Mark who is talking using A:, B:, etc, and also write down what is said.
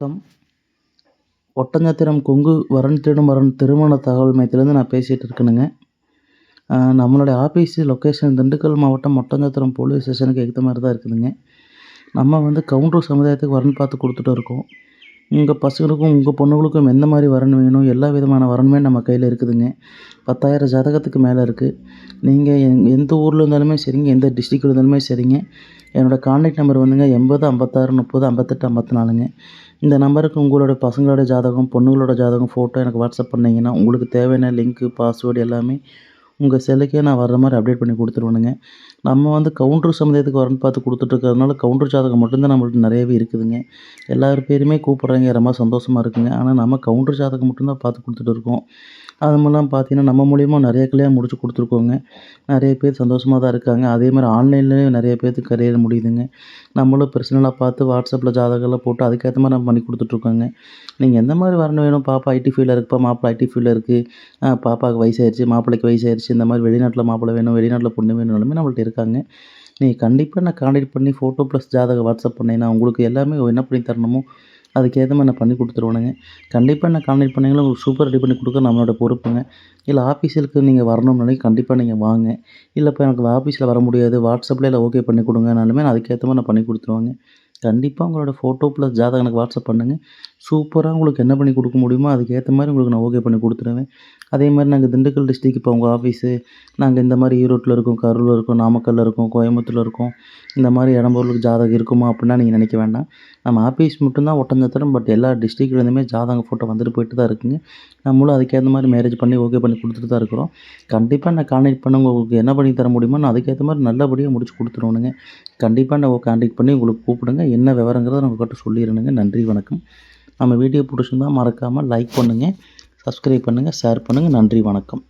A: வணக்கம். ஒட்டஞ்சத்திரம் கொங்கு வரன் தேடும் வரன் திருமண தகவல் மையத்திலேருந்து நான் பேசிகிட்டு இருக்கேனுங்க. நம்மளுடைய ஆஃபீஸ் லொக்கேஷன் திண்டுக்கல் மாவட்டம் ஒட்டஞ்சத்திரம் போலீஸ் ஸ்டேஷனுக்கு ஏற்ற மாதிரி தான் இருக்குதுங்க. நம்ம வந்து கவுண்டர் சமுதாயத்துக்கு வரன் பார்த்து கொடுத்துட்டு இருக்கோம். உங்கள் பசங்களுக்கும் உங்கள் பொண்ணுங்களுக்கும் எந்த மாதிரி வரன் வேணும்? எல்லா விதமான வரனுமே நம்ம கையில் இருக்குதுங்க. பத்தாயிரம் ஜாதகத்துக்கு மேலே இருக்குது நீங்கள் எங் எந்த ஊரில் இருந்தாலுமே சரிங்க எந்த டிஸ்ட்ரிக்டில் இருந்தாலுமே சரிங்க. என்னோடய கான்டாக்ட் நம்பர் வந்துங்க எண்பது ஐம்பத்தாறு முப்பது ஐம்பத்தெட்டு ஐம்பத்தி நாலுங்க இந்த நம்பருக்கு உங்களோட பசங்களோட ஜாதகம் பொண்ணுங்களோட ஜாதகம் ஃபோட்டோ எனக்கு வாட்ஸ்அப் பண்ணிங்கன்னா உங்களுக்கு தேவையான லிங்க்கு பாஸ்வேர்டு எல்லாமே உங்கள் செல்லுக்கே நான் வர்ற மாதிரி அப்டேட் பண்ணி கொடுத்துருவேனுங்க. நம்ம வந்து கவுண்டர் சமுதாயத்துக்கு வரன்னு பார்த்து கொடுத்துட்ருக்கறதுனால கவுண்டர் ஜாதகம் மட்டும்தான் நம்மள்ட்ட நிறையவே இருக்குதுங்க. எல்லார் பேருமே கூப்பிட்றாங்க ரொம்ப சந்தோஷமாக இருக்குங்க. ஆனால் நம்ம கவுண்டர் ஜாதகம் மட்டும்தான் பார்த்து கொடுத்துட்டு இருக்கோம் அது மாதிரிலாம் பார்த்தீங்கன்னா நம்ம மூலியமாக நிறைய கல்யாணம் முடிச்சு கொடுத்துருக்கோங்க. நிறைய பேர் சந்தோஷமாக தான் இருக்காங்க. அதே மாதிரி ஆன்லைன்லேயும் நிறைய பேர்த்துக்கு கல்யாணம் முடியுதுங்க. நம்மளும் பர்சனலாக பார்த்து வாட்ஸ்அப்பில் ஜாதகம்லாம் போட்டு அதுக்கேற்ற மாதிரி நம்ம பண்ணி கொடுத்துட்ருக்கோங்க. நீங்கள் எந்த மாதிரி வரணும் வேணும்? பாப்பா ஐடி ஃபீல்டில் இருக்குப்பா மாப்பிள்ளை ஐடி ஃபீல்டில் இருக்குது பாப்பாவுக்கு வயசாயிருச்சு. மாப்பிள்ளைக்கு வயசாயிருச்சு. இந்த மாதிரி வெளிநாட்டில் மாப்பிள்ளை வேணும் வெளிநாட்டில் பொண்ணு வேணும்னாலுமே நம்மள்ட்ட இருக்காங்க. நீங்கள் கண்டிப்பாக நான் காண்டாக்ட் பண்ணி ஃபோட்டோ ப்ளஸ் ஜாதகம் வாட்ஸ்அப் பண்ணேன்னா உங்களுக்கு எல்லாமே என்ன பண்ணி தரணுமோ அதுக்கேற்ற மாதிரி நான் பண்ணி கொடுத்துருவானுங்க. கண்டிப்பாக நான் காண்டாக்ட் பண்ணிங்களா உங்களுக்கு சூப்பர் ரெடி பண்ணி கொடுக்க நம்மளோட பொறுப்புங்க. இல்லை ஆஃபீஸுக்கு நீங்கள் வரணும்னாலே கண்டிப்பாக நீங்கள் வாங்க. இல்லை இப்போ எனக்கு ஆஃபீஸில் வர முடியாது வாட்ஸ்அப்பில் இல்லை ஓகே பண்ணி கொடுங்கனாலுமே நான் அதுக்கேற்ற மாதிரி நான் பண்ணி கொடுத்துருவாங்க. கண்டிப்பாக உங்களோட ஃபோட்டோ ப்ளஸ் ஜாதகம் எனக்கு வாட்ஸ்அப் பண்ணுங்கள் சூப்பராக உங்களுக்கு என்ன பண்ணி கொடுக்க முடியுமோ அதுக்கேற்ற மாதிரி உங்களுக்கு நான் ஓகே பண்ணி கொடுத்துருவேன் அதே மாதிரி நாங்கள் திண்டுக்கல் டிஸ்ட்ரிக் இப்போ உங்கள் ஆஃபீஸு நாங்கள் இந்த மாதிரி ஈரோட்டில் இருக்கோம் கரூரில் இருக்கோம் நாமக்கல்லில் இருக்கோம் கோயம்புத்தூரில் இருக்கோம். இந்த மாதிரி இடம்பொருளுக்கு ஜாதகம் இருக்குமா அப்படின்னா நீங்கள் நினைக்க வேண்டாம். நம்ம ஆஃபீஸ் மட்டும்தான் ஒட்டஞ்சத்திரம் பட் எல்லா டிஸ்ட்ரிக்ட்லேருந்துமே ஜாதகம் ஃபோட்டோ வந்துட்டு போயிட்டு தான் இருக்குங்க. நம்மளும் அதுக்கேற்ற மாதிரி மேரேஜ் பண்ணி ஓகே பண்ணி கொடுத்துட்டு தான் இருக்கிறோம். கண்டிப்பாக நான் கான்டெக்ட் பண்ண உங்களுக்கு என்ன பண்ணி தர முடியுமோ நான் அதுக்கேற்ற மாதிரி நல்லபடியாக முடிச்சு கொடுத்துருவோனுங்க. கண்டிப்பாக நான் கான்டெக்ட் பண்ணி உங்களுக்கு கூப்பிடுங்க. என்ன விவரங்கிறத உங்கள்கிட்ட சொல்லிடுறேனுங்க. நன்றி வணக்கம். நம்ம வீடியோ பிடிச்சிருந்தா மறக்காமல் லைக் பண்ணுங்கள் சப்ஸ்கிரைப் பண்ணுங்கள் ஷேர் பண்ணுங்கள் நன்றி வணக்கம்.